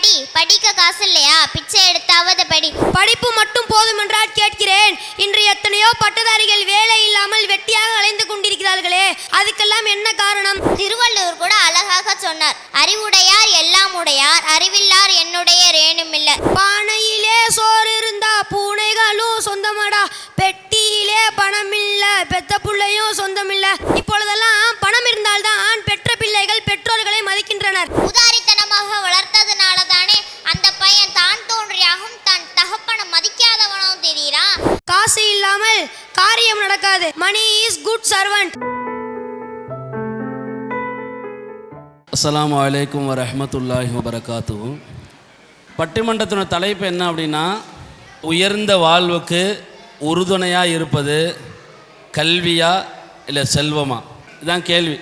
படி படிக்க காசு இல்லையா? பிச்சை எடுத்தாவது படி. படிப்பு மட்டும் போதும் என்றால் கேட்கிறேன். இன்று எத்தனையோ பட்டதாரிகள் வேலை இல்லாமல் வெட்டியாக அலைந்து கொண்டிருக்கிறார்களே. அதுக்கெல்லாம் என்ன காரணம்? திருவள்ளுவர் கூட அழகாக சொன்னார். அறிவுடையார் எல்லாம் உடையார் அறிவில்லார் என்னுடைய ரேணுமில்ல பானையிலே சோறு இருந்தா பூனைகளும் சொந்தமாடா. பெட்டியிலே பணம் இல்ல பெத்த பிள்ளையும் சொந்தம் இல்ல. இப்பொழுதெல்லாம் பணம் இருந்தால்தான் பெற்ற பிள்ளைகள் பெற்றோர்களை மதிக்கின்றனர். உதாரித்தனமாக வளர்த்ததுனால தானே அந்த பையன் தான் தோன்றியாகவும் தன் தகப்பனை மதிக்காதவனும் தெரியுறான் காசு இல்லாமல் காரியம் நடக்காது. மணி இஸ் குட் சர்வன்ட் அஸ்ஸலாமு அலைக்கும் வரஹ்மத்துல்லாஹி வபரகாத்துஹு. பட்டிமன்றத்தின தலைப்பு என்ன அப்படின்னா உயர்ந்த வாழ்வுக்கு உறுதுணையாக இருப்பது கல்வியா இல்லை செல்வமா? இதுதான் கேள்வி.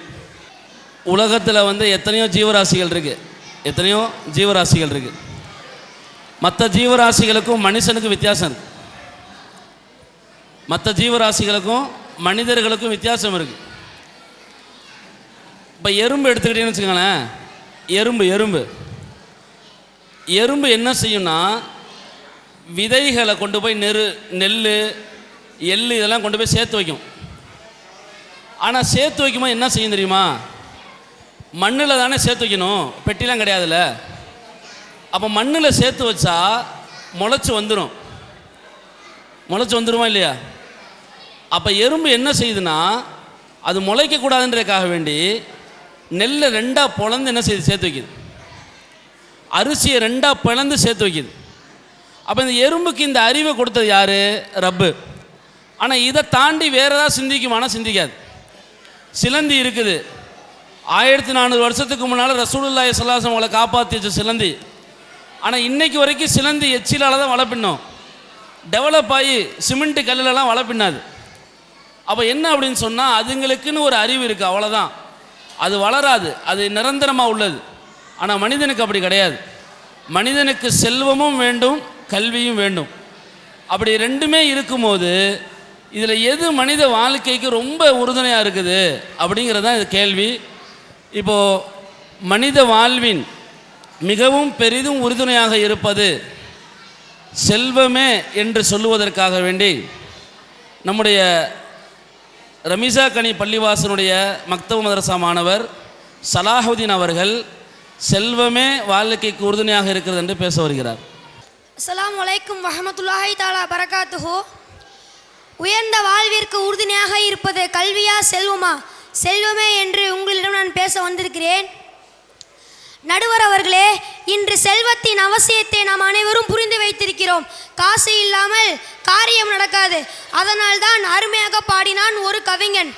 உலகத்தில் வந்து எத்தனையோ ஜீவராசிகள் இருக்குது எத்தனையோ ஜீவராசிகள் இருக்குது மற்ற ஜீவராசிகளுக்கும் மனுஷனுக்கும் வித்தியாசம் இருக்குது மற்ற ஜீவராசிகளுக்கும் மனிதர்களுக்கும் வித்தியாசம் இருக்குது இப்போ எறும்பு எடுத்துக்கிட்டீங்கன்னு வச்சுக்கோங்களேன். எறும்பு எறும்பு. எறும்பு என்ன செய்யும்னா விதைகளை கொண்டு போய் நெரு நெல் எள் இதெல்லாம் கொண்டு போய் சேர்த்து வைக்கும். ஆனால் சேர்த்து வைக்கும்போது என்ன செய்யும் தெரியுமா? மண்ணில் தானே சேர்த்து வைக்கணும். பெட்டிலாம் கிடையாதுல்ல. அப்போ மண்ணில் சேர்த்து வச்சா முளைச்சி வந்துடும் முளைச்சி வந்துடுமா இல்லையா? அப்போ எறும்பு என்ன செய்யுதுன்னா அது முளைக்கக்கூடாதுன்றதுக்காக வேண்டி நெல்லை ரெண்டாக பிளந்து என்ன செய்யுது? சேர்த்து வைக்குது. அரிசியை ரெண்டாக பிளந்து சேர்த்து வைக்குது. அப்போ இந்த எறும்புக்கு இந்த அறிவை கொடுத்தது யார்? ரப்பு. ஆனால் இதை தாண்டி வேறு ஏதாவது சிந்திக்குமானா சிந்திக்காது. சிலந்தி இருக்குது. ஆயிரத்தி நானூறு வருஷத்துக்கு முன்னால் ரசூலுல்லாய் சல்லாசம் அவங்களை காப்பாற்றி வச்ச சிலந்தி. ஆனால் இன்னைக்கு வரைக்கும் சிலந்தி எச்சிலால் தான் வளர்ப்பின்னோம் டெவலப் ஆகி சிமெண்ட் கல்லுலலாம் பின்னாது அப்போ என்ன அப்படின்னு சொன்னால் அதுங்களுக்குன்னு ஒரு அறிவு இருக்குது அவ்வளோதான் அது வளராது அது நிரந்தரமாக உள்ளது. ஆனால் மனிதனுக்கு அப்படி கிடையாது. மனிதனுக்கு செல்வமும் வேண்டும் கல்வியும் வேண்டும். அப்படி ரெண்டுமே இருக்கும்போது இதில் எது மனித வாழ்க்கைக்கு ரொம்ப உறுதுணையாக இருக்குது அப்படிங்கிறது தான் இது கேள்வி. இப்போது மனித வாழ்வின் மிகவும் பெரிதும் உறுதுணையாக இருப்பது செல்வமே என்று சொல்லுவதற்காக வேண்டி நம்முடைய ரமிசா கனி பள்ளிவாசனுடைய மக்தவ மதரசா மாணவர் சலாஹுதீன் அவர்கள் செல்வமே வாழ்க்கைக்கு உறுதுணையாக இருக்கிறது என்று பேச வருகிறார். அஸ்லாம் வலைக்கும் வஹமத்துல்லாஹி தாலா பரகாத்துஹு. உயர்ந்த வாழ்விற்கு உறுதுணையாக இருப்பது கல்வியா செல்வமா? செல்வமே என்று உங்களிடம் நான் பேச வந்திருக்கிறேன். நடுவர் அவர்களே இன்று செல்வத்தின் அவசியத்தை நாம் அனைவரும் புரிந்து வைத்திருக்கிறோம். காசு இல்லாமல் காரியம் நடக்காது. அதனால்தான் அருமையாக பாடினான் ஒரு கவிஞன்.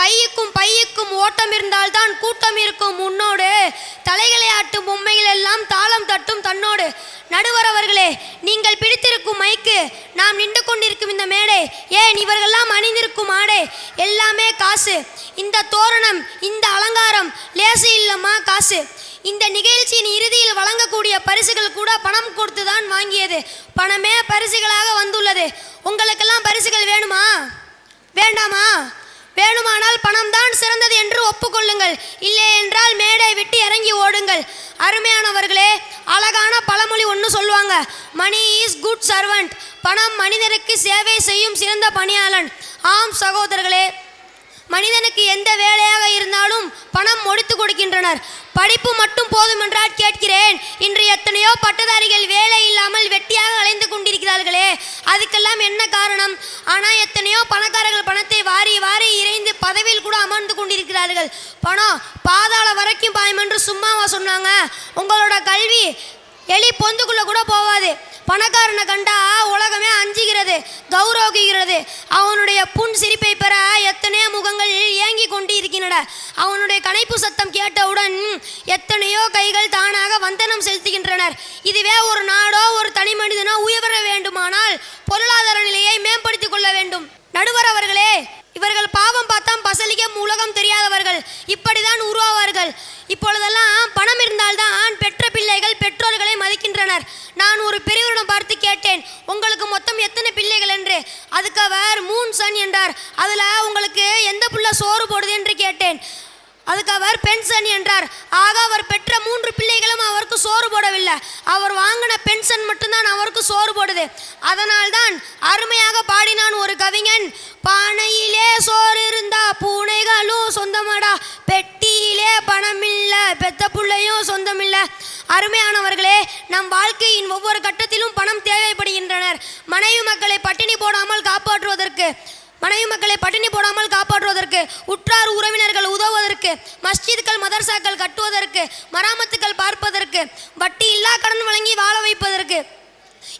கையுக்கும் பையுக்கும் ஓட்டம் இருந்தால்தான் கூட்டம் இருக்கும் முன்னோடு தலைகளை ஆட்டும் பொம்மைகள் எல்லாம் தாளம் தட்டும் தன்னோடு. நடுவர் அவர்களே நீங்கள் பிடித்திருக்கும் மைக்கு நாம் நின்று கொண்டிருக்கும் இந்த மேடை ஏன் இவர்கள்லாம் அணிந்திருக்கும் ஆடை? எல்லாமே காசு. இந்த தோரணம் இந்த அலங்காரம் லேசு இல்லம்மா காசு. இந்த நிகழ்ச்சியின் இறுதியில் வழங்கக்கூடிய பரிசுகள் கூட பணம் கொடுத்து தான் வாங்கியது. பணமே பரிசுகளாக வந்துள்ளது. உங்களுக்கெல்லாம் பரிசுகள் வேணுமா? வேண்டாமா? வேணுமானால் பணம் தான் சிறந்தது என்று ஒப்புக்கொள்ளுங்கள். இல்லை என்றால் மேடை விட்டு இறங்கி ஓடுங்கள். அருமையானவர்களே அழகான பழமொழி ஒன்று சொல்லுவாங்க. மணி இஸ் குட் சர்வன்ட் பணம் மனிதருக்கு சேவை செய்யும் சிறந்த பணியாளன். ஆம் சகோதரர்களே மனிதனுக்கு எந்த வேலையாக இருந்தாலும் பணம் முடித்து கொடுக்கின்றனர். படிப்பு மட்டும் போதும் என்றால் கேட்கிறேன் இன்று எத்தனையோ பட்டதாரிகள் வேலை இல்லாமல் வெட்டியாக அலைந்து கொண்டிருக்கிறார்களே அதுக்கெல்லாம் என்ன காரணம்? ஆனால் எத்தனையோ பணக்காரர்கள் பணத்தை வாரி வாரி இறைந்து பதவியில் கூட அமர்ந்து கொண்டிருக்கிறார்கள். பணம் பாதாள வரைக்கும் பாயம் என்று சும்மாவா சொன்னாங்க? உங்களோட கல்வி எலி பொந்துக்குள்ளே கூட போவாது. பணக்காரனை கண்டா உலகமே அஞ்சுகிறது கௌரவிக்கிறது. அவனுடைய புன் சிரிப்பை பெற எத்தனையோ முகங்கள் ஏங்கி கொண்டு இருக்கின்றன அவனுடைய கனைப்பு சத்தம் கேட்டவுடன் எத்தனையோ கைகள் தானாக வந்தனம் செலுத்துகின்றனர். இதுவே ஒரு நாடோ ஒரு தனி மனிதனோ உயர வேண்டுமானால் பொருளாதார நிலையை மேம்படுத்திக் கொள்ள வேண்டும். நடுவர் அவர்களே இவர்கள் பாவம் பார்த்தா பசலிக்க உலகம் தெரியாதவர்கள். இப்படிதான் உருவாவார்கள். இப்பொழுதெல்லாம் பணம் இருந்தால்தான் பெற்ற பிள்ளைகள் பெற்றோர்களை மதிக்கின்றனர். நான் ஒரு பெரியவரிடம் பார்த்து கேட்டேன் உங்களுக்கு மொத்தம் எத்தனை பிள்ளைகள்? என்று. அதுக்கு அவர் மூன் சன் என்றார். அதில் உங்களுக்கு எந்த புள்ள சோறு போடுது என்று கேட்டேன். அதுக்கு அவர் பென்ஷன் என்றார். ஆக அவர் பெற்ற மூன்று பிள்ளைகளும் அவருக்கு சோறு போடவில்லை. அவர் வாங்கின பென்ஷன் மட்டும்தான் அவருக்கு சோறு போடுது. அதனால்தான் அருமையாக பாடினான் ஒரு கவிஞன் பானையிலே சோறு இருந்தா பூனைகளும் சொந்தமாடா. பெட்டியிலே பணம் இல்லை பெத்த பிள்ளையும் சொந்தம் இல்லை அருமையானவர்களே நம் வாழ்க்கையின் ஒவ்வொரு கட்டத்திலும் பணம் தேவைப்படுகின்றனர். மனைவி மக்களை பட்டினி போடாமல் காப்பாற்றுவதற்கு மனைவி மக்களை பட்டினி போடாமல் காப்பாற்றுவதற்கு உற்றார் உறவினர்கள் உதவுவதற்கு மஸ்ஜித்கள் மதர்சாக்கள் கட்டுவதற்கு மராமத்துக்கள் பார்ப்பதற்கு வட்டி இல்லா கடன் வழங்கி வாழ வைப்பதற்கு.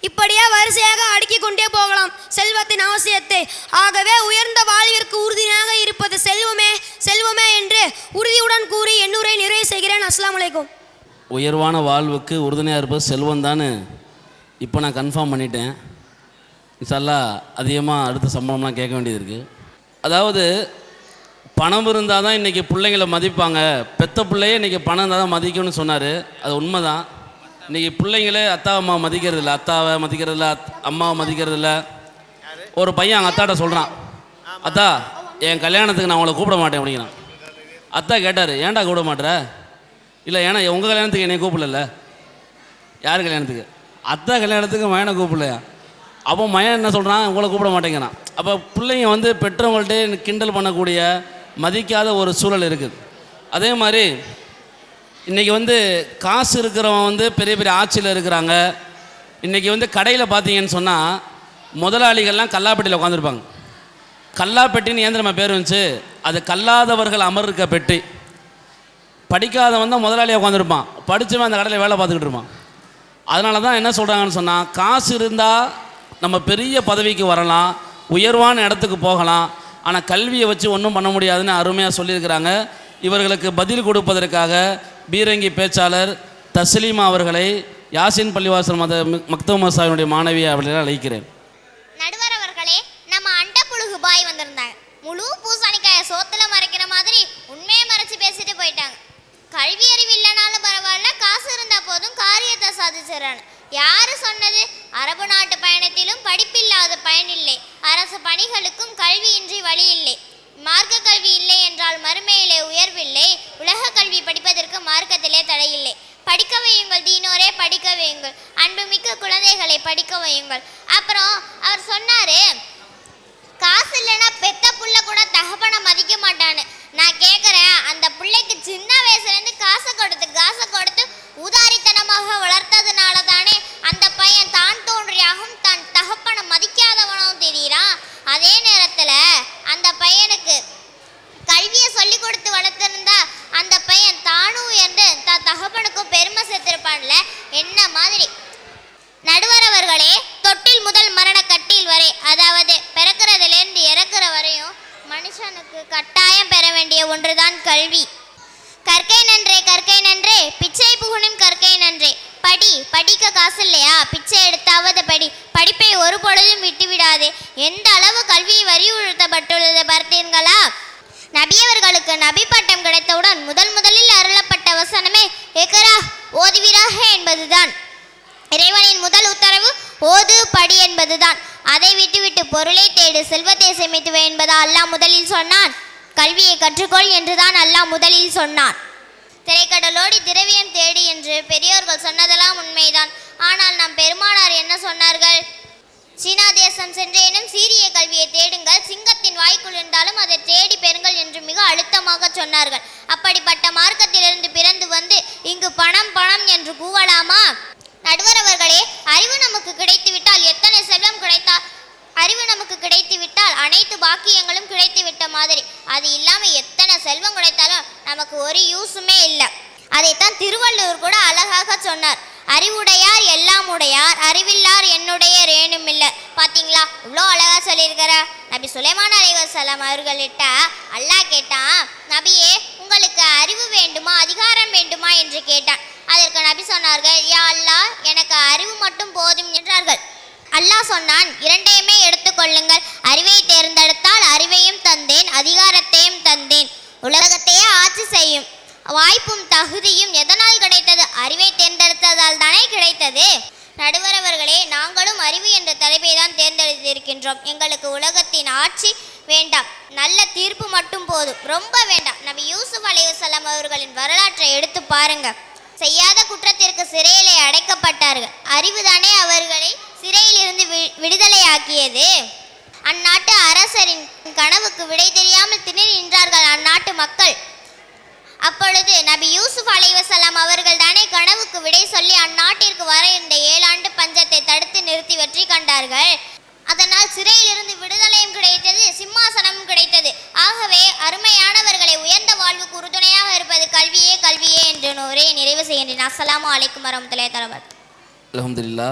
இப்படியே வரிசையாக அடுக்கிக் கொண்டே போகலாம் செல்வத்தின் அவசியத்தை. ஆகவே உயர்ந்த வாழ்விற்கு உறுதியாக இருப்பது செல்வமே செல்வமே என்று உறுதியுடன் கூறி எண்ணூரை நிறைவு செய்கிறேன். அஸ்லாம் அலைக்கும். உயர்வான வாழ்வுக்கு உறுதுணையாக இருப்பது செல்வம் தானே இப்போ நான் கன்ஃபார்ம் பண்ணிட்டேன். இன்ஷால்லா அதிகமாக அடுத்த சம்பளம்லாம் கேட்க வேண்டியது இருக்குது அதாவது பணம் இருந்தால் தான் இன்றைக்கி பிள்ளைங்களை மதிப்பாங்க. பெத்த பிள்ளையே இன்றைக்கி பணம் இருந்தால் தான் மதிக்கும்னு சொன்னார். அது உண்மை தான் இன்றைக்கி பிள்ளைங்களே அத்தா அம்மா மதிக்கிறது இல்லை அத்தாவை மதிக்கிறது இல்லை அத் அம்மாவை மதிக்கிறது இல்லை ஒரு பையன் அவங்க அத்தாட்ட சொல்கிறான் அத்தா என் கல்யாணத்துக்கு நான் உங்களை கூப்பிட மாட்டேன் அப்படிங்கிறான். அத்தா கேட்டார் ஏன்டா கூப்பிட மாட்டேற? இல்லை ஏன்னா உங்கள் கல்யாணத்துக்கு என்னை கூப்பிடல. யார் கல்யாணத்துக்கு? அத்தா கல்யாணத்துக்கு மயனை கூப்பிடலையா? அப்போ மயன் என்ன சொல்கிறான் உங்களை கூப்பிட மாட்டேங்கிறான். அப்போ பிள்ளைங்க வந்து பெற்றவங்கள்ட்ட கிண்டல் பண்ணக்கூடிய மதிக்காத ஒரு சூழல் இருக்குது. அதே மாதிரி இன்றைக்கி வந்து காசு இருக்கிறவன் வந்து பெரிய பெரிய ஆட்சியில் இருக்கிறாங்க. இன்றைக்கி வந்து கடையில் பார்த்தீங்கன்னு சொன்னால் முதலாளிகள்லாம் கல்லாப்பட்டியில் உட்காந்துருப்பாங்க கல்லாப்பெட்டின்னு ஏன் நம்ம பேர் வந்துச்சு? அது கல்லாதவர்கள் அமர்க்க பெட்டி. படிக்காதவன் தான் முதலாளியாக உட்காந்துருப்பான் படித்தவன் அந்த கடையில் வேலை பார்த்துக்கிட்டு இருப்பான். அதனால தான் என்ன சொல்கிறாங்கன்னு சொன்னால் காசு இருந்தால் நம்ம பெரிய பதவிக்கு வரலாம் உயர்வான இடத்துக்கு போகலாம் ஆனால் கல்வியை வச்சு ஒன்றும் பண்ண முடியாதுன்னு அருமையாக சொல்லியிருக்கிறாங்க. இவர்களுக்கு பதில் கொடுப்பதற்காக பீரங்கி பேச்சாளர் தஸ்லீமா அவர்களை யாசின் பள்ளிவாசல் மத மக்தவ மசாவினுடைய மாணவி அவர்களை அழைக்கிறேன். நடுவர் அவர்களே நம்ம அண்டப்புழுகு பாய் வந்திருந்தாங்க. முழு பூசணிக்காய சோத்துல மறைக்கிற மாதிரி உண்மையை மறைச்சு பேசிட்டு போயிட்டாங்க. கல்வி அறிவு இல்லைனாலும் பரவாயில்ல காசு இருந்தா போதும் காரியத்தை சாதிச்சிடறான்னு யாரு சொன்னது? அரபு நாட்டு பயணத்திலும் படிப்பில்லாத பயனில்லை அரசு பணிகளுக்கும் கல்வியின்றி வழி இல்லை. மார்க்க கல்வி இல்லை என்றால் மறுமையிலே உயர்வில்லை உலக கல்வி படிப்பதற்கு மார்க்கத்திலே தடையில்லை படிக்க வையுங்கள் தீனோரே படிக்க வையுங்கள். அன்புமிக்க குழந்தைகளை படிக்க வையுங்கள். அப்புறம் அவர் சொன்னாரு காசு இல்லைன்னா பெத்த புள்ள கூட தகப்பனை மதிக்க மாட்டான்னு. நான் கேட்குறேன் அந்த பிள்ளைக்கு சின்ன வயசுலேருந்து காசை கொடுத்து காசை கொடுத்து உதாரித்தனமாக வளர்த்ததுனால தானே அந்த பையன் தான் தோன்றியாகவும் தன் தகப்பனை மதிக்காதவனும் தெரியிறான் அதே நேரத்தில் அந்த பையனுக்கு கல்வியை சொல்லி கொடுத்து வளர்த்துருந்தா அந்த பையன் தானும் என்று தன் தகப்பனுக்கும் பெருமை சேர்த்திருப்பான்ல? என்ன மாதிரி? நடுவரவர்களே தொட்டில் முதல் மரண கட்டில் வரை அதாவது பிறக்கிறதுலேருந்து இறக்குற வரையும் மனுஷனுக்கு கட்டாயம் பெற வேண்டிய ஒன்றுதான் கல்வி. கற்கை நன்றே கற்கை நன்றே பிச்சை புகழும் கற்கை நன்றே. படி படிக்க காசு இல்லையா பிச்சை எடுத்தாவது படி. படிப்பை ஒரு பொழுதும் விட்டுவிடாதே. எந்த அளவு கல்வி வலியுறுத்தப்பட்டுள்ளது பார்த்தீர்களா? நபியவர்களுக்கு நபி பட்டம் கிடைத்தவுடன் முதல் முதலில் அருளப்பட்ட வசனமே எக்கரா ஓதுவீராக என்பதுதான். இறைவனின் முதல் உத்தரவு ஓது படி என்பதுதான். அதை விட்டுவிட்டு பொருளை தேடு செல்வத்தை சேமித்துவே என்பதா அல்லாஹ் முதலில் சொன்னான். கல்வியை கற்றுக்கொள் என்றுதான் அல்லாஹ் முதலில் சொன்னான். திரைக்கடலோடி திரவியம் தேடி என்று பெரியோர்கள் சொன்னதெல்லாம் உண்மைதான். ஆனால் நம் பெருமானார் என்ன சொன்னார்கள்? சீனா தேசம் சென்றேனும் சீரிய கல்வியை தேடுங்கள். சிங்கத்தின் வாய்க்குள் இருந்தாலும் அதை தேடி பெறுங்கள் என்று மிக அழுத்தமாக சொன்னார்கள். அப்படிப்பட்ட மார்க்கத்திலிருந்து பிறந்து வந்து இங்கு பணம் பணம் என்று கூவலாமா? நடுவர் அவர்களே அறிவு நமக்கு கிடைத்துவிட்டால் எத்தனை செல்வம் கிடைத்தால் அறிவு நமக்கு கிடைத்து விட்டால் அனைத்து பாக்கியங்களும் கிடைத்து விட்ட மாதிரி. அது இல்லாமல் எத்தனை செல்வம் கிடைத்தாலும் நமக்கு ஒரு யூஸுமே இல்லை. அதைத்தான் திருவள்ளுவர் கூட அழகாக சொன்னார். அறிவுடையார் எல்லாம் உடையார் அறிவில்லார் என்னுடைய ரேணும் இல்லை. பார்த்தீங்களா இவ்வளோ அழகாக சொல்லியிருக்கிற நபி சுலைமான் அலைவசலாம் அவர்களிட்ட அல்லாஹ் கேட்டான் நபியே உங்களுக்கு அறிவு வேண்டுமா? அதிகாரம் வேண்டுமா? என்று கேட்டான். அதற்கு நபி சொன்னார்கள் யா அல்லாஹ் எனக்கு அறிவு மட்டும் போதும் என்றார்கள். அல்லாஹ் சொன்னான் இரண்டு உலகத்தையே ஆட்சி செய்யும். வாய்ப்பும் தகுதியும் எதனால் கிடைத்தது? அறிவை தேர்ந்தெடுத்ததால் தானே கிடைத்தது. நடுவர் அவர்களே நாங்களும் அறிவு என்ற தலைப்பை தான் தேர்ந்தெடுத்திருக்கின்றோம். எங்களுக்கு உலகத்தின் ஆட்சி வேண்டாம். நல்ல தீர்ப்பு மட்டும் போதும். ரொம்ப வேண்டாம். நபி யூசுப் அலையுசல்லாம் அவர்களின் வரலாற்றை எடுத்து பாருங்க. செய்யாத குற்றத்திற்கு சிறையிலே அடைக்கப்பட்டார்கள். அறிவுதானே அவர்களை சிறையிலிருந்து வி- விடுதலையாக்கியது? அந்நாட்டு அரசரின் கனவுக்கு விடை தெரியாமல் திணறி நின்றார்கள் அந்நாட்டு மக்கள். அப்பொழுது நபி யூசுப் அலைவசலாம் அவர்கள் தானே கனவுக்கு விடை சொல்லி அந்நாட்டிற்கு வர இருந்த ஏழாண்டு பஞ்சத்தை தடுத்து நிறுத்தி வெற்றி கண்டார்கள். அதனால் சிறையிலிருந்து விடுதலையும் கிடைத்தது சிம்மாசனமும் கிடைத்தது. ஆகவே அருமையானவர்களை உயர்ந்த வாழ்வுக்கு உறுதுணையாக இருப்பது கல்வியே கல்வியே என்று நூறே நிறைவு செய்கின்றேன். அஸ்ஸலாமு அலைக்கும் வரமத்துலே தஆலா அலமதுல்லா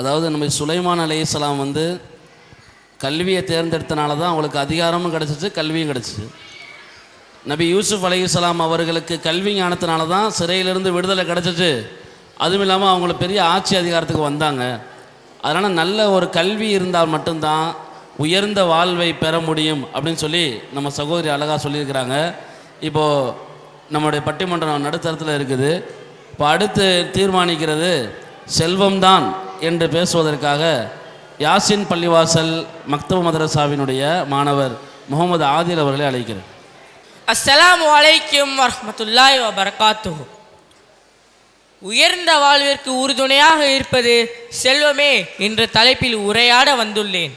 அதாவது நம்ம சுலைமான் அலையாம் வந்து கல்வியை தேர்ந்தெடுத்தனால தான் அவங்களுக்கு அதிகாரமும் கிடச்சிச்சு கல்வியும் கிடச்சிச்சு. நபி யூசுப் அலைஹிஸ்ஸலாம் அவர்களுக்கு கல்வி ஞானத்தினால தான் சிறையிலிருந்து விடுதலை கிடச்சிச்சு. அதுவும் இல்லாமல் அவங்கள பெரிய ஆட்சி அதிகாரத்துக்கு வந்தாங்க. அதனால் நல்ல ஒரு கல்வி இருந்தால் மட்டும்தான் உயர்ந்த வாழ்வை பெற முடியும் அப்படின்னு சொல்லி நம்ம சகோதரி அழகாக சொல்லியிருக்கிறாங்க. இப்போது நம்முடைய பட்டிமன்றம் நடுத்தரத்தில் இருக்குது. இப்போ அடுத்து தீர்மானிக்கிறது செல்வம்தான் என்று பேசுவதற்காக யாசின் பள்ளிவாசல் மக்தப மதரசாவினுடைய மாணவர் முகமது ஆதில் அவர்களை அழைக்கிறேன். அஸ்ஸலாமு அலைக்கும் வரஹ்மத்துல்லாஹி வபரகாத்துஹு. உயர்ந்த வாழ்விற்கு உறுதுணையாக இருப்பது செல்வமே என்ற தலைப்பில் உரையாட வந்துள்ளேன்.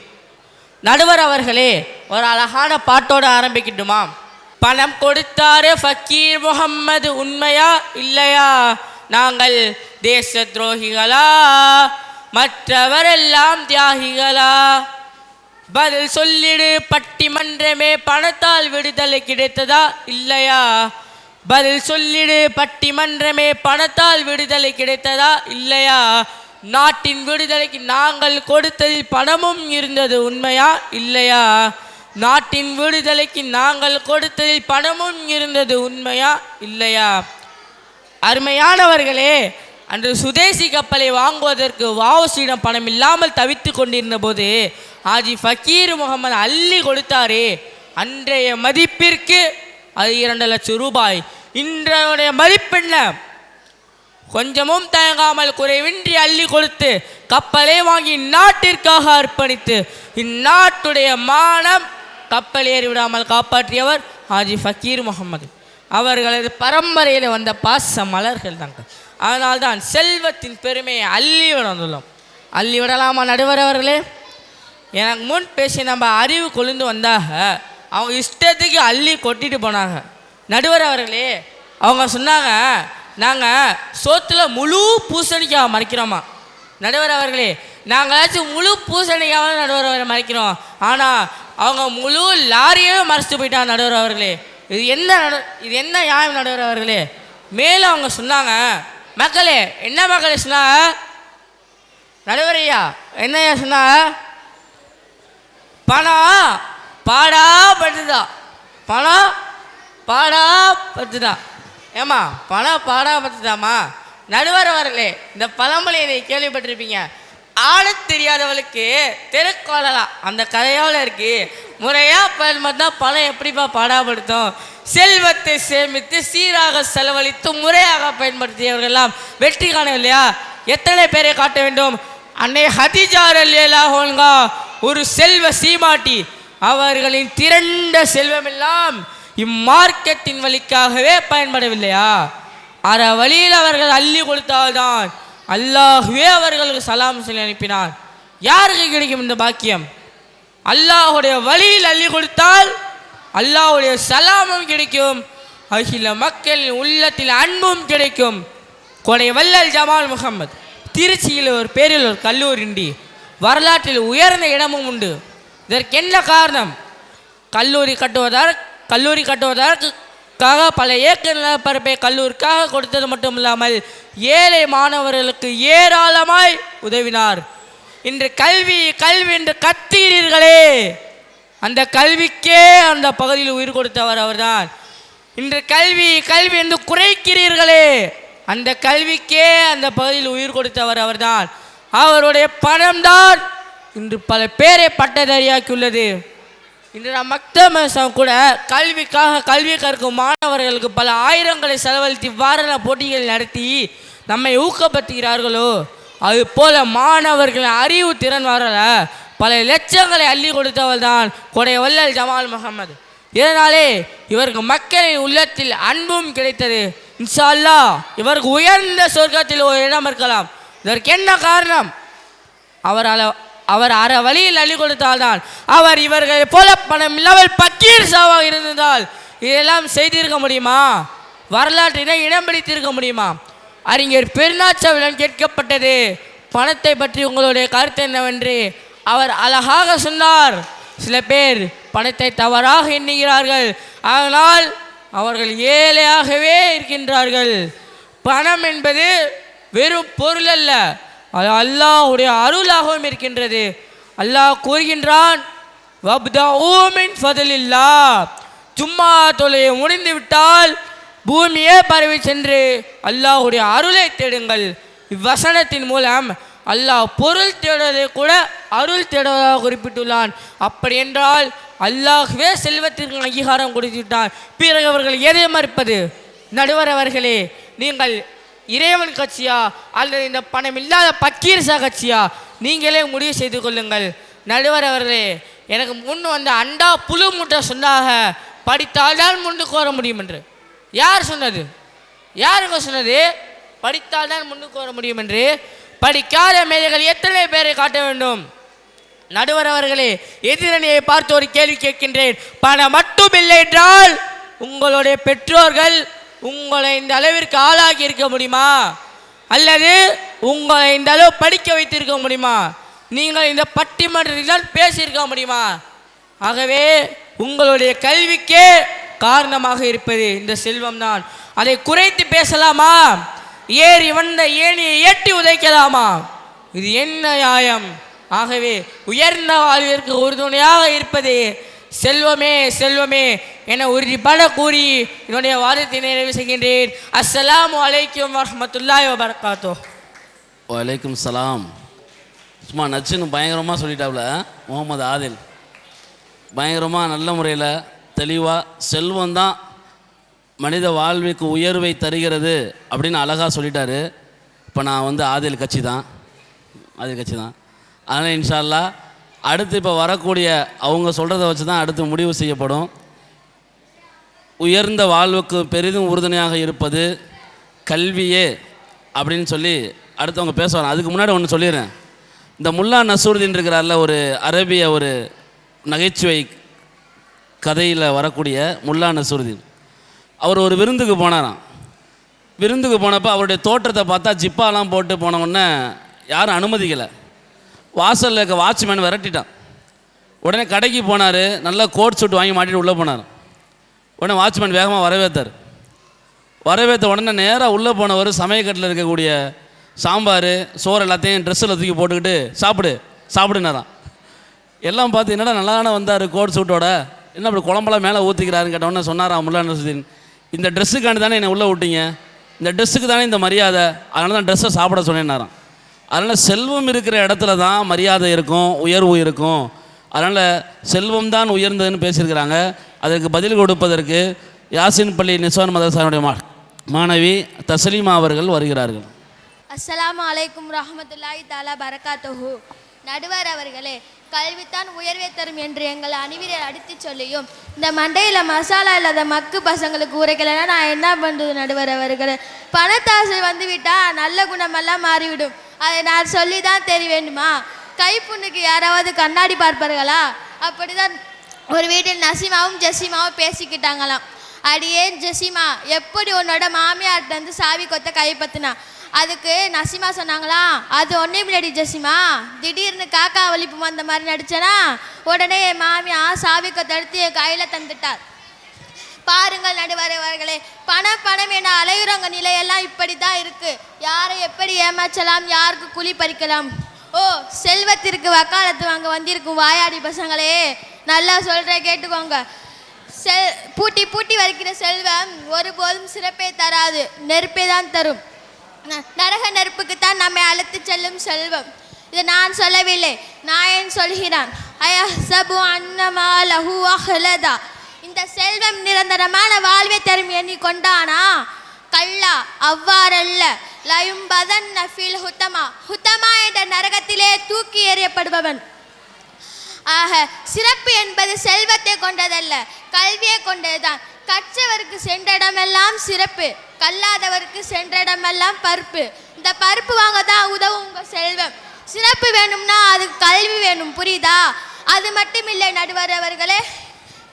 நடுவர் அவர்களே ஒரு அழகான பாட்டோட ஆரம்பிக்கட்டுமா பணம் கொடுத்தாரு ஃபக்கீர் முகம்மது உண்மையா இல்லையா? நாங்கள் தேச துரோகிகளா? மற்றவரெல்லாம் தியாகிகளா? பதில் சொல்லிடு பட்டிமன்றமே பணத்தால் விடுதலை கிடைத்ததா? இல்லையா? பதில் சொல்லிடு பட்டிமன்றமே பணத்தால் விடுதலை கிடைத்ததா? இல்லையா? நாட்டின் விடுதலைக்கு நாங்கள் கொடுத்ததில் பணமும் இருந்தது உண்மையா? இல்லையா? நாட்டின் விடுதலைக்கு நாங்கள் கொடுத்ததில் பணமும் இருந்தது உண்மையா? இல்லையா? அருமையானவர்களே அன்று சுதேசி கப்பலை வாங்குவதற்கு வாவசியிடம் பணம் இல்லாமல் தவித்து கொண்டிருந்த போது ஆஜி ஃபக்கீர் முகமது அள்ளி கொடுத்தாரே அன்றைய மதிப்பிற்கு அது இரண்டு லட்சம் ரூபாய். இன்றைய மதிப்பெண்ண கொஞ்சமும் தயங்காமல் குறைவின்றி அள்ளி கொடுத்து கப்பலை வாங்கி நாட்டிற்காக அர்ப்பணித்து இந்நாட்டுடைய மானம் கப்பல் ஏறிவிடாமல் காப்பாற்றியவர் ஹாஜி ஃபக்கீர் முகமது. அவர்களது பரம்பரையில் வந்த பாச மலர்கள் தாங்க அதனால்தான் செல்வத்தின் பெருமையை அள்ளி விடந்துள்ளோம் அள்ளி விடலாமா நடுவர் அவர்களே? எனக்கு முன் பேசி நம்ம அறிவு கொழுந்து வந்தாக. அவங்க இஷ்டத்துக்கு அள்ளி கொட்டிட்டு போனாங்க. நடுவர் அவர்களே அவங்க சொன்னாங்க நாங்கள் சோத்தில் முழு பூசணிக்காய் மறைக்கிறோமா? நடுவர் அவர்களே நாங்களாச்சும் முழு பூசணிக்காக நடுவர் அவரை மறைக்கிறோம். ஆனால் அவங்க முழு லாரியவே மறைச்சிட்டு போயிட்டாங்க நடுவர் அவர்களே. இது என்ன நடு இது என்ன நியாயம் நடுவர் அவர்களே? மேலும் அவங்க சொன்னாங்க மக்களே என்ன மக்களே சொன்னாங்க நடுவரையா என்ன சொன்னால் பணம் பாடா பட்டுதா பணம் பாடா பட்டுதா ஏம்மா பணம் பாடா பட்டுதாம்மா நடுவர் வரலே இந்த பழமொழியை நீ கேள்விப்பட்டிருப்பீங்க. ஆள தெரியாதவளுக்கு தெருக்கோலலாம் அந்த கதையோட இருக்கு. முறையா பயன்படுத்தா பணம் எப்படிப்பா பாடாப்படுத்தும்? செல்வத்தை சேமித்து சீராக செலவழித்து முறையாக பயன்படுத்தியவர்கள்லாம் வெற்றி இல்லையா எத்தனை பேரை காட்ட வேண்டும்? அன்னை ஹதிஜார் அல்லா ஒரு செல்வ சீமாட்டி. அவர்களின் திரண்ட செல்வமெல்லாம் இம்மார்க்கெட்டின் வழிக்காகவே பயன்படவில்லையா? அற வழியில் அவர்கள் அள்ளி கொடுத்தால்தான் அல்லாஹுவே அவர்களுக்கு சலாம் சொல்லி அனுப்பினார். யாருக்கு கிடைக்கும் இந்த பாக்கியம்? அல்லாஹுடைய வழியில் அள்ளி கொடுத்தால் அல்லாஹுடைய சலாமும் கிடைக்கும். அகில மக்களின் உள்ளத்தில் அன்பும் கிடைக்கும். கொடை வல்லல் ஜமால் முகமது திருச்சியில் ஒரு பேரில் ஒரு கல்லூரி இண்டி வரலாற்றில் உயர்ந்த இடமும் உண்டு. இதற்கு என்ன காரணம்? கல்லூரி கட்டுவதால் கல்லூரி கட்டுவதற்காக பல ஏக்கர் நிலப்பரப்பை கல்லூரிக்காக கொடுத்தது மட்டும் இல்லாமல் ஏழை மாணவர்களுக்கு ஏராளமாய் உதவினார். இன்று கல்வி கல்வி என்று கத்துகிறீர்களே. அந்த கல்விக்கே அந்த பகுதியில் உயிர் கொடுத்தவர் அவர்தான். இன்று கல்வி கல்வி என்று குறைக்கிறீர்களே. அந்த கல்விக்கே அந்த பகுதியில் உயிர் கொடுத்தவர் அவர்தான். அவருடைய பணம்தான் இன்று பல பேரை பட்டதாரியாக்கியுள்ளது. இன்று நம் மக்தமசம் கூட கல்விக்காக கல்வி கற்கும் மாணவர்களுக்கு பல ஆயிரங்களை செலவழித்து இவ்வாறான போட்டிகள் நடத்தி நம்மை ஊக்கப்படுத்துகிறார்களோ? அது போல மாணவர்களின் அறிவு திறன் வரல. பல லட்சங்களை அள்ளி கொடுத்தவள் தான் கொடை வல்லல் ஜமால் முகமது இதனாலே இவருக்கு மக்களின் உள்ளத்தில் அன்பும் கிடைத்தது. இன்ஷா இவருக்கு உயர்ந்த சொர்க்கத்தில் ஒரு இடம் இருக்கலாம். இதற்கு என்ன காரணம்? அவரால் அவர் அற வழியில் அள்ளி கொடுத்தால்தான். அவர் இவர்களை போல பணம் இல்லாமல் பக்கீர் சாவாக இருந்ததால் இதெல்லாம் செய்திருக்க முடியுமா? வரலாற்றினை இடம் பிடித்திருக்க முடியுமா? அறிஞர் பெருநாச்சவிடம் கேட்கப்பட்டது. பணத்தை பற்றி உங்களுடைய கருத்து என்னவென்று அவர் அழகாக சொன்னார். சில பேர் பணத்தை தவறாக எண்ணுகிறார்கள். ஆனால் அவர்கள் ஏழையாகவே இருக்கின்றார்கள். பணம் என்பது வெறும் பொருள் அல்ல. அது அல்லாஹ்வுடைய அருளாகவும் இருக்கின்றது. அல்லாஹ் கூறுகின்றான் சும்மா தொலையை முடிந்து விட்டால் பூமியே பரவி சென்று அல்லாஹ்வுடைய அருளை தேடுங்கள். இவ்வசனத்தின் மூலம் அல்லாஹ் பொருள் தேடுவதை கூட அருள் தேடுவதாக குறிப்பிட்டுள்ளான். அப்படி என்றால் அல்லாஹ்வே செல்வத்திற்கு அங்கீகாரம் கொடுத்துவிட்டான். பிறகு அவர்கள் எதை மறுப்பது? நடுவர் அவர்களே நீங்கள் இறைவன் கட்சியா அல்லது இந்த பணம் இல்லாத பக்கீர்சா கட்சியா? நீங்களே முடிவு செய்து கொள்ளுங்கள். நடுவர் அவர்களே எனக்கு முன் வந்த அண்டா புழு முட்டை சொன்னாக படித்தால்தான் முன்னுக்கு வர முடியும் என்று. யார் சொன்னது? யாருங்க சொன்னது? படித்தால்தான் முன்னுக்கு வர முடியும் என்று. படிக்காத மேதைகள் எத்தனை பேரை காட்ட வேண்டும்? நடுவர் அவர்களே எதிரணியை பார்த்து ஒரு கேள்வி கேட்கின்றேன். பணம் மட்டும் இல்லை என்றால் உங்களுடைய பெற்றோர்கள் உங்களை இந்த அளவிற்கு ஆளாகி இருக்க முடியுமா? அல்லது உங்களை இந்த அளவு படிக்க வைத்திருக்க முடியுமா? நீங்கள் இந்த பட்டிமன்றத்தில் தான் பேசியிருக்க முடியுமா? ஆகவே உங்களுடைய கல்விக்கே காரணமாக இருப்பது இந்த செல்வம் தான். அதை குறைத்து பேசலாமா? ஏறி வந்த ஏணியை ஏற்றி உதைக்கலாமா? இது என்ன நியாயம்? ஆகவே உயர்ந்த வாழ்விற்கு உறுதுணையாக இருப்பதே செல்வமே செல்வமே என உறுதிபட கூறி என்னுடைய வாதத்தை நிறைவு செய்கின்றேன். அஸ்ஸலாமு அலைக்கும் வரமத்துல்லாய் வபரகாத்தோ வலைக்கும் சலாம். சும்மா நச்சுன்னு பயங்கரமாக சொல்லிட்டாப்புல முகமது ஆதில். பயங்கரமாக நல்ல முறையில் தெளிவாக செல்வம் தான் மனித வாழ்வுக்கு உயர்வை தருகிறது அப்படின்னு அழகாக சொல்லிட்டாரு. இப்போ நான் வந்து ஆதில் கட்சி தான். ஆதில் கட்சி தான். அதனால் இன்ஷா அல்லாஹ் அடுத்து இப்போ வரக்கூடிய அவங்க சொல்கிறத வச்சு தான் அடுத்து முடிவு செய்யப்படும். உயர்ந்த வாழ்வுக்கு பெரிதும் உறுதுணையாக இருப்பது கல்வியே அப்படின்னு சொல்லி அடுத்தவங்க பேசுவாங்க அதுக்கு முன்னாடி ஒன்று சொல்லிடுறேன். இந்த முல்லா நசூர்தீன் இருக்கிறார்ல ஒரு அரபிய ஒரு நகைச்சுவை கதையில் வரக்கூடிய முல்லா நசூர்தீன். அவர் ஒரு விருந்துக்கு போனாராம். விருந்துக்கு போனப்போ அவருடைய தோற்றத்தை பார்த்தா ஜிப்பாலாம் போட்டு போனவுடனே யாரும் அனுமதிக்கலை. வாசலில் இருக்க வாட்ச்மேன் விரட்டிட்டான். உடனே கடைக்கு போனார் நல்லா கோட் சூட் வாங்கி மாட்டிட்டு உள்ளே போனார். உடனே வாட்ச்மேன் வேகமாக வரவேற்றார். வரவேற்ற உடனே நேராக உள்ளே போனவர் சமயக்கட்டில் இருக்கக்கூடிய சாம்பார் சோறு எல்லாத்தையும் ட்ரெஸ்ஸில் தூக்கி போட்டுக்கிட்டு சாப்பிடு சாப்பிடுனாராம். எல்லாம் பார்த்து என்னடா நல்லா தானே வந்தார் கோட் சூட்டோட என்ன அப்படி குழம்பெல்லாம் மேலே ஊற்றிக்கிறாருன்னு கேட்டவொடனே சொன்னாராம் முல்லா நசுதீன். இந்த ட்ரெஸ்ஸுக்காண்டி தானே என்னை உள்ளே விட்டீங்க? இந்த ட்ரெஸ்ஸுக்கு தானே இந்த மரியாதை? அதனால தான் ட்ரெஸ்ஸை சாப்பிட சொன்னேன்னாராம். அதனால் செல்வம் இருக்கிற இடத்துல தான் மரியாதை இருக்கும் உயர்வு இருக்கும். அதனால் செல்வம் தான் உயர்ந்ததுன்னு பேசியிருக்கிறாங்க. அதற்கு பதில் கொடுப்பதற்கு யாசின் பள்ளி நிசான் மதரசானுடைய மா மாணவி தஸ்லீமா அவர்கள் வருகிறார்கள். அஸ்லாம் அலைக்கும் ரஹமத்துல்லாய் தாலா பரகாத்துஹு. நடுவர் அவர்களே கல்வித்தான் உயர்வை தரும் என்று எங்களை அணிவிரல் அடித்து சொல்லியும் இந்த மண்டையில் மசாலா இல்லாத மக்கு பசங்களுக்கு உரைக்கலைன்னா நான் என்ன பண்ணுறது நடுவர் அவர்கள்? பணத்தாசை வந்து விட்டால் நல்ல குணமெல்லாம் மாறிவிடும். அதை நான் சொல்லி தான் தெரிய வேண்டுமா? கைப்புண்ணுக்கு யாராவது கண்ணாடி பார்ப்பார்களா? அப்படிதான் ஒரு வீட்டில் நசீமாவும் ஜெசிமாவும் பேசிக்கிட்டாங்களாம். அடியே ஜெசிமா எப்படி உன்னோட மாமியார்ட்ட வந்து சாவி கொத்த கைப்பற்றினா அதுக்கு நசிமா சொன்னாங்களா அது ஒன்றே முன்னாடி ஜசிமா. திடீர்னு காக்கா வலிப்பு வந்த மாதிரி நடிச்சேனா உடனே என் மாமியா சாவி தடுத்து என் கையில் தந்துட்டார். பாருங்கள் நடுவரவர்களே பணம் பணம் என அலையுறவங்க நிலையெல்லாம் இப்படி தான் இருக்குது யாரை எப்படி ஏமாற்றலாம் யாருக்கு குழி பறிக்கலாம்? ஓ செல்வத்திற்கு வக்காலத்து வாங்க வந்திருக்கும் வாயாடி பசங்களே நல்லா சொல்கிறேன் கேட்டுக்கோங்க. செல் பூட்டி பூட்டி வரைக்கிற செல்வம் ஒருபோதும் சிறப்பே தராது நெருப்பே தான் தரும். நரக நெருப்புக்கு தான் நம்மை அழைத்து செல்லும் செல்வம். இது நான் சொல்லவில்லை நாயன் சொல்கிறான் அயஹ்சபு அன்னமா லஹு அஹ்லதா. இந்த செல்வம் நிரந்தரமான வாழ்வை தரும் எண்ணி கொண்டானா? கல்லா அவ்வாறல்ல. லயும்பதன் நஃபில் ஹுத்தமா. ஹுத்தமா என்ற நரகத்திலே தூக்கி எறியப்படுபவன். ஆக சிறப்பு என்பது செல்வத்தை கொண்டதல்ல கல்வியை கொண்டதுதான். கற்றவருக்கு சென்ற இடமெல்லாம் சிறப்பு கல்லாதவருக்கு சென்றிடமெல்லாம் பருப்பு. இந்த பருப்பு வாங்க தான் உதவும் உங்கள் செல்வம். சிறப்பு வேணும்னா அதுக்கு கல்வி வேணும் புரியுதா? அது மட்டும் இல்லை நடுவர் அவர்களே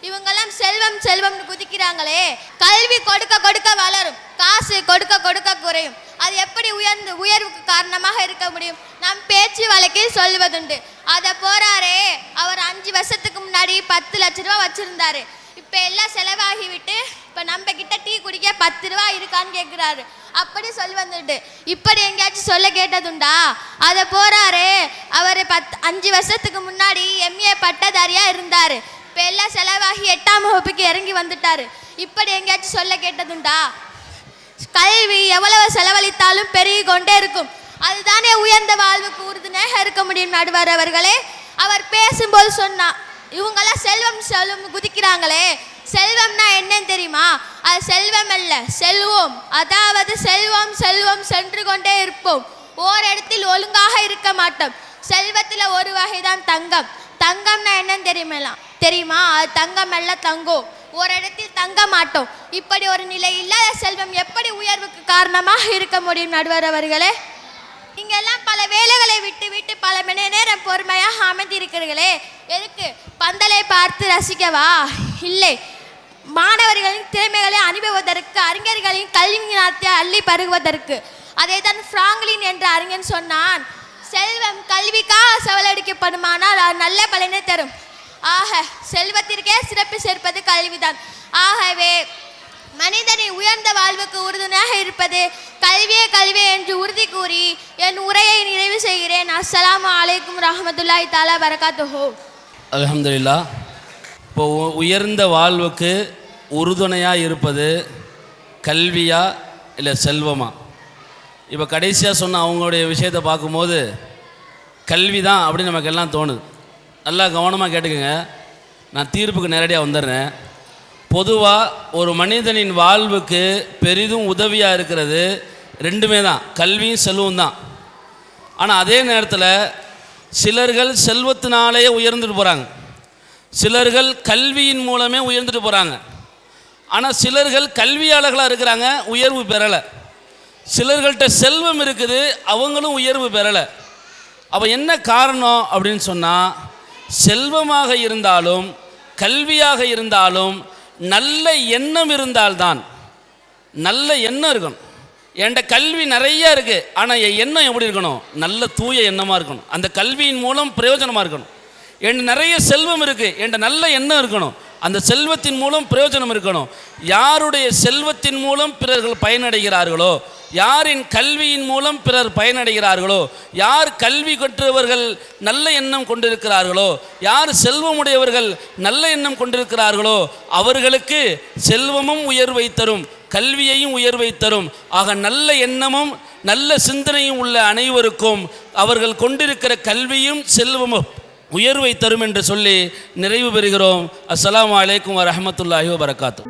இவங்கெல்லாம் செல்வம் செல்வம்னு குதிக்கிறாங்களே. கல்வி கொடுக்க கொடுக்க வளரும். காசு கொடுக்க கொடுக்க குறையும். அது எப்படி உயர்ந்து உயர்வுக்கு காரணமாக இருக்க முடியும்? நம் பேச்சு வழக்கில் சொல்வதுண்டு. அதை போறாரே. அவர் அஞ்சு வருஷத்துக்கு முன்னாடி பத்து லட்ச ரூபா வச்சிருந்தாரு. இப்ப எல்லாம் செலவாகிவிட்டு இப்போ இப்ப நம்ம கிட்ட டீ குடிக்க பத்து ரூபா இருக்கான்னு கேட்குறாரு அப்படி சொல்லி வந்துட்டு இப்படி எங்கேயாச்சும் சொல்ல கேட்டதுண்டா? அதை போறாரு. அவர் பத் அஞ்சு வருஷத்துக்கு முன்னாடி எம்ஏ பட்டதாரியா இருந்தாரு. இப்போ எல்லாம் செலவாகி எட்டாம் வகுப்புக்கு இறங்கி வந்துட்டாரு. இப்படி எங்கேயாச்சும் சொல்ல கேட்டதுண்டா? கல்வி எவ்வளவு செலவழித்தாலும் பெருகி கொண்டே இருக்கும். அதுதானே உயர்ந்த வாழ்வுக்கு உறுதுணையாக இருக்க முடியும் நடுவர் அவர்களே. அவர் பேசும்போது சொன்னா இவங்கெல்லாம் செல்வம் செல்வம் குதிக்கிறாங்களே. செல்வம்னா என்னன்னு தெரியுமா? அது செல்வம் அல்ல செல்வம். அதாவது செல்வம் செல்வம் சென்று கொண்டே இருப்போம். ஓரிடத்தில் ஒழுங்காக இருக்க மாட்டோம். செல்வத்தில் ஒரு வகைதான் தங்கம். தங்கம்னா என்னன்னு தெரியுமெல்லாம் தெரியுமா? அது தங்கம் அல்ல தங்கும் ஒரு இடத்தில் தங்க மாட்டோம். இப்படி ஒரு நிலை இல்லாத செல்வம் எப்படி உயர்வுக்கு காரணமாக இருக்க முடியும் நடுவர் அவர்களே? இங்கெல்லாம் எல்லாம் பல வேலைகளை விட்டு விட்டு பல மணி நேரம் பொறுமையாக அமைந்திருக்கிறீர்களே. எதுக்கு? பந்தலை பார்த்து ரசிக்கவா? இல்லை. மாணவர்களின் திறமைகளை அனுபவதற்கு அறிஞர்களின் கல்வி ஞானத்தை அள்ளி பருகுவதற்கு. அதே தான் ஃப்ராங்க்லின் என்ற அறிஞன் சொன்னான். செல்வம் கல்விக்காக செவலடிக்கப்படுமானால் அது நல்ல பலனை தரும். ஆக செல்வத்திற்கே சிறப்பு சேர்ப்பது கல்விதான். ஆகவே மனிதனை உயர்ந்த வாழ்வுக்கு உறுதுணையாக இருப்பது கல்வியே கல்வியே என்று உறுதி கூறி என் உரையை நிறைவு செய்கிறேன். அஸ்லாம் அலைக்கும் ரஹமத்துல்லாஹி தாலா பரகாத்துஹோ. அலமதுல்லா இப்போ உயர்ந்த வாழ்வுக்கு உறுதுணையாக இருப்பது கல்வியா இல்லை செல்வமா? இப்போ கடைசியாக சொன்ன அவங்களுடைய விஷயத்தை பார்க்கும்போது கல்வி தான் அப்படின்னு நமக்கு எல்லாம் தோணுது. நல்லா கவனமாக கேட்டுக்கோங்க. நான் தீர்ப்புக்கு நேரடியாக வந்துடுறேன். பொதுவாக ஒரு மனிதனின் வாழ்வுக்கு பெரிதும் உதவியாக இருக்கிறது ரெண்டுமே தான். கல்வியும் செல்வம் தான். ஆனால் அதே நேரத்தில் சிலர்கள் செல்வத்தினாலேயே உயர்ந்துட்டு போகிறாங்க சிலர்கள் கல்வியின் மூலமே உயர்ந்துட்டு போகிறாங்க ஆனால் சிலர்கள் கல்வியாளர்களாக இருக்கிறாங்க உயர்வு பெறலை. சிலர்கள்ட்ட செல்வம் இருக்குது அவங்களும் உயர்வு பெறலை. அப்போ என்ன காரணம் அப்படின்னு சொன்னால் செல்வமாக இருந்தாலும் கல்வியாக இருந்தாலும் நல்ல எண்ணம் இருந்தால்தான். நல்ல எண்ணம் இருக்கணும் என்கிட்ட கல்வி நிறைய இருக்குது ஆனால் என் எண்ணம் எப்படி இருக்கணும்? நல்ல தூய எண்ணமாக இருக்கணும். அந்த கல்வியின் மூலம் பிரயோஜனமாக இருக்கணும். என் நிறைய செல்வம் இருக்குது என்கிட்ட நல்ல எண்ணம் இருக்கணும். அந்த செல்வத்தின் மூலம் பிரயோஜனம் இருக்கணும். யாருடைய செல்வத்தின் மூலம் பிறர்கள் பயனடைகிறார்களோ யாரின் கல்வியின் மூலம் பிறர் பயனடைகிறார்களோ யார் கல்வி கற்றவர்கள் நல்ல எண்ணம் கொண்டிருக்கிறார்களோ யார் செல்வமுடையவர்கள் நல்ல எண்ணம் கொண்டிருக்கிறார்களோ அவர்களுக்கு செல்வமும் உயர்வை தரும் கல்வியையும் உயர்வை தரும். ஆக நல்ல எண்ணமும் நல்ல சிந்தனையும் உள்ள அனைவருக்கும் அவர்கள் கொண்டிருக்கிற கல்வியும் செல்வமும் உயர்வை தரும் என்று சொல்லி நிறைவு பெறுகிறோம். அஸ்லாம் வலைக்கம் வரமத்துல்லாஹி வபரகாத்து.